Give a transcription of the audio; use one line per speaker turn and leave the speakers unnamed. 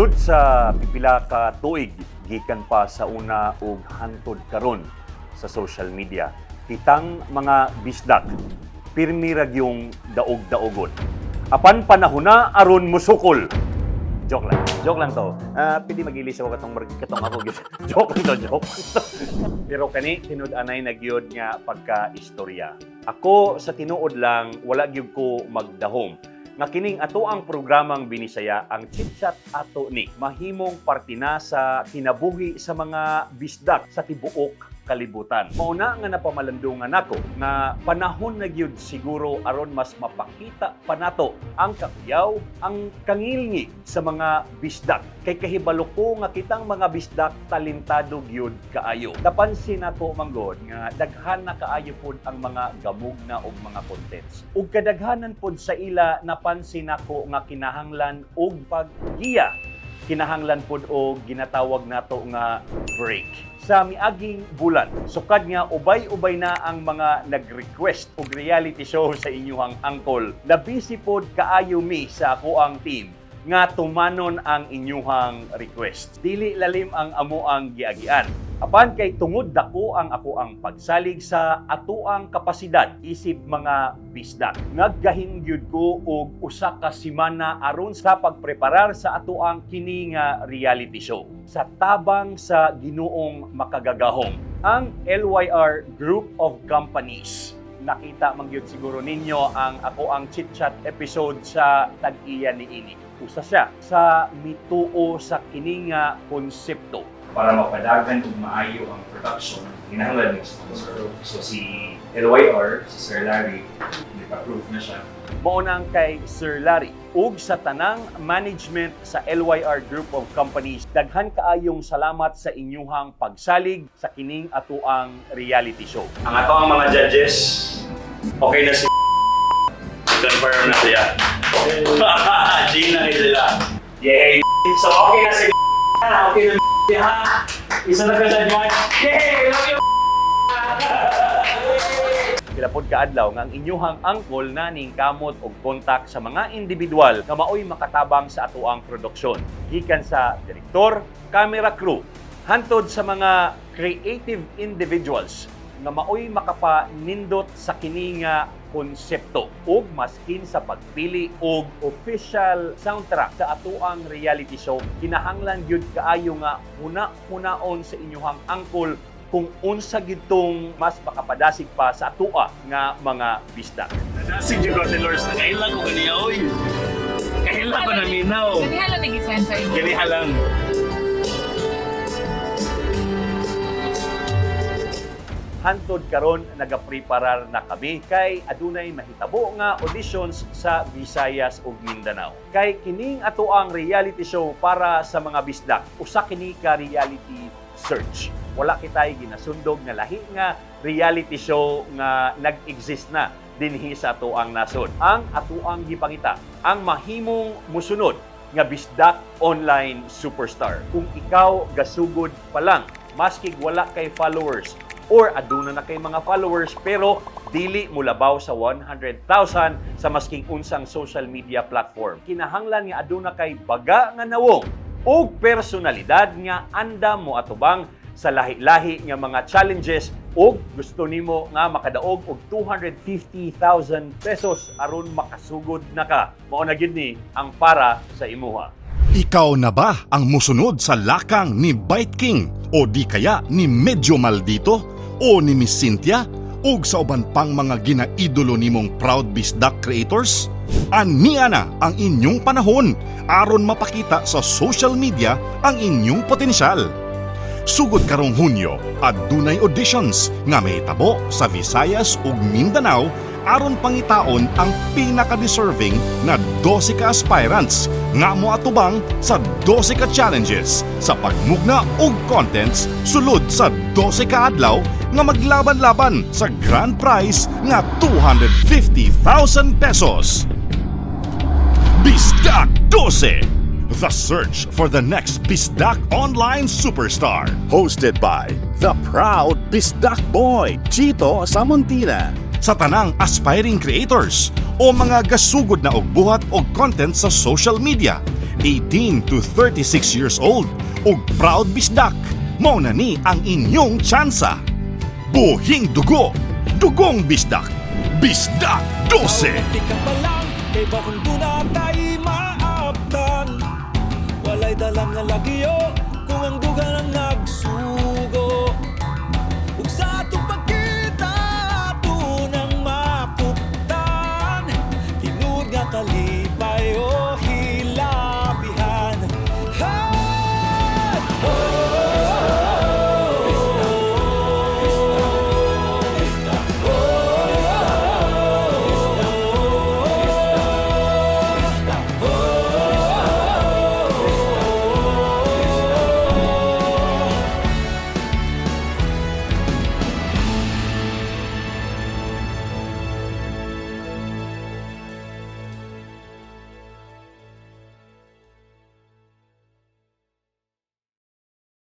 Sulod sa pipila ka tuig gikan pa sa una ug hantod karon sa social media, kitang mga bisdak pirmi ra yung daog-daogon. Apan panahuna aron musukol. Joke lang. Joke lang to. Ah, pili magilis ako katong katong ako gyud. joke lang to, joke. Pero kani tinud-anay na gyud nga pagka-istorya. Ako sa tinuod lang wala gyud ko magdahom nga kining ato ang programang binisaya ang chitchat ato ni. Mahimong partina sa kinabuhi sa mga bisdak sa tibuok kalibutan. Mauna nga napamalandungan nako nga panahon na gyud siguro aron mas mapakita pa nato ang kakuyaw, ang kangilngi sa mga bisdak. Kay kahibalo ko nga kitang mga bisdak talentado gyud kaayo. Napansin nako manggod nga daghan na kaayo pod ang mga gamug na og mga contents. Ug kadaghanan pod sa ila napansin nako nga kinahanglan og paggiya kinahanglan pod og ginatawag nato nga break. Sa miaging bulan, sukad nga ubay-ubay na ang mga nag-request og reality show sa inyong angkol. Nabisi pod kaayo mi sa ako team nga tumanon ang inyuhang request. Dili lalim ang amo ang giagian. Apan kay tungod dako ang ako ang pagsalig sa atuang kapasidad isip mga bisdak. Naggahin gyud ko og usa ka semana aron sa pagpreparar sa atuang kini nga reality show. Sa tabang sa Ginoong makagagahom, ang LYR Group of Companies nakita man gyud siguro ninyo ang ako ang chit-chat episode sa tag-iya ni ini. Usa siya sa mituo sa kini nga konsepto
para mapadagan ug maayo ang production, ginahanglan ng sponsor. So si LYR, si Sir Larry, nag-approve na siya.
mao nang kay Sir Larry ug sa tanang management sa LYR Group of Companies daghan kaayong salamat sa inyuhang pagsalig sa kining atuang reality show.
Ang ato ang mga judges, okay na si Confirm na siya. Gina na sila. Yay! So okay na si Okay na ha? Isa na ka sa judge. Yay! Love you!
Kilapod kaadlaw nga ang inyuhang angkol naning kamot og kontak sa mga individual nga maoy makatabang sa atuang produksyon. Gikan sa direktor, camera crew, hantod sa mga creative individuals nga maoy makapanindot sa kini nga konsepto ug maskin sa pagpili og official soundtrack sa atuang reality show kinahanglan gyud kaayo nga huna-hunaon sa inyuhang angkol kung unsa gitong mas makapadasig pa sa atua nga mga bisdak.
Nasig yung God Lords na kailan ko ganiya, oy. Kailan ko naminaw.
Ganihala nag-isend sa inyo.
Ganiha lang.
Hantod karon nagapreparar na kami kay adunay mahitabo nga auditions sa Visayas ug Mindanao. Kay kining ato ang reality show para sa mga bisdak. Usa kini ka reality search. Wala kitay ginasundog nga lahi nga reality show nga nag-exist na dinhi sa ato ang nasod. Ang ato ang gipangita, ang mahimong musunod nga bisdak online superstar. Kung ikaw gasugod pa lang, maski wala kay followers, or aduna na kay mga followers pero dili mo labaw sa 100,000 sa masking unsang social media platform. Kinahanglan nga aduna kay baga nga nawong ug personalidad nga andam mo atubang sa lahi-lahi nga mga challenges ug gusto nimo nga makadaog og 250,000 pesos aron makasugod na ka. Mao na gyud ni ang para sa imuha.
Ikaw na ba ang musunod sa lakang ni Bite King o di kaya ni Medyo Maldito o ni Miss Cynthia ug sa uban pang mga ginaidolo nimong proud bisdak creators? Ania na ang inyong panahon aron mapakita sa social media ang inyong potensyal. Sugod karong Hunyo, adunay auditions nga mahitabo sa Visayas ug Mindanao aron pangitaon ang pinaka-deserving na 12 ka aspirants nga moatubang sa 12 ka challenges sa pagmugna og contents sulod sa 12 ka adlaw nga maglaban-laban sa grand prize nga 250,000 pesos. Bisdak 12 The Search for the Next Bisdak Online Superstar. Hosted by the proud Bisdak Boy, Chito Samontina. Sa tanang aspiring creators o mga gasugod na ogbuhat og content sa social media, 18 to 36 years old ug proud bisdak. Mao na ni ang inyong tsansa. Buhing dugo, dugong bisdak, bisdak 12!
Walay dalang na lagyo